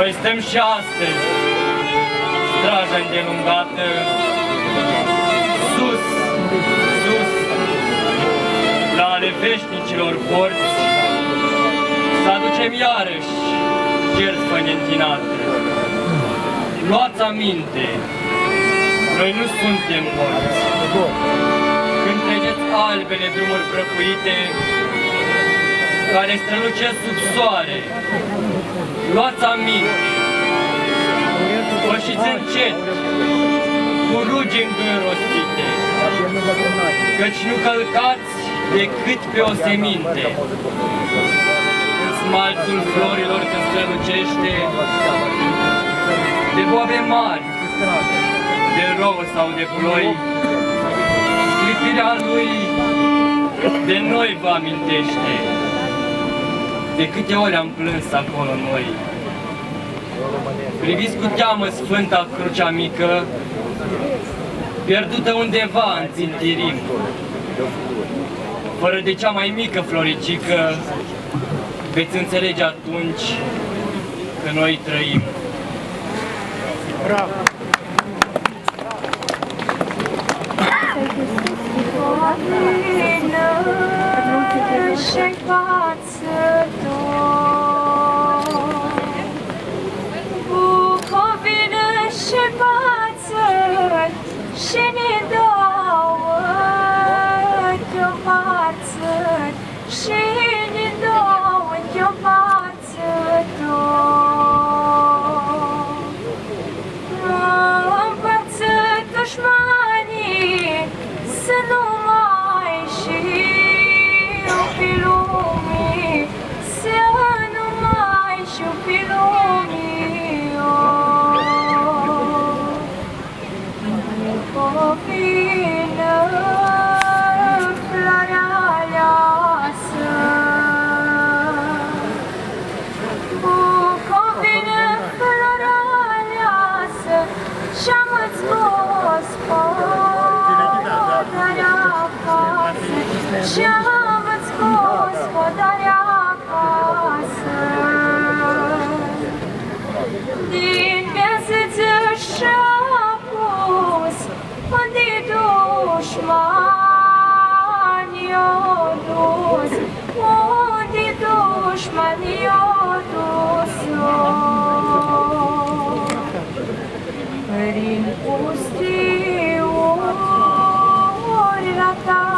Noi stăm și astăzi, straja îndelungată, sus, sus, la ale veșnicilor porți, să aducem iarăși jertfă neîntinată. Luați aminte, noi nu suntem morți. Când treceți albele drumuri prăpuite, care strălucesc sub soare, luați aminte, pășiți încet, cu rugi înrostite, căci nu călcați decât pe o seminte. În smalțul florilor când strălucește, de boabe mari, de rouă sau de ploi, sclipirea lui de noi vă amintește. De câte ori am plâns acolo noi. Priviți cu teamă Sfânta Crucea Mică, pierdută undeva în țintirim. Fără de cea mai mică floricică, veți înțelege atunci că noi trăim. Bravo! și față shame. Чабець господаря пасе. Він місяць шапусь, Вони душмані одусь, Вони душмані одусь. Рін пусті у рята,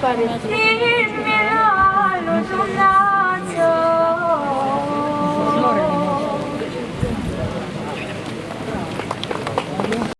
tatuajes.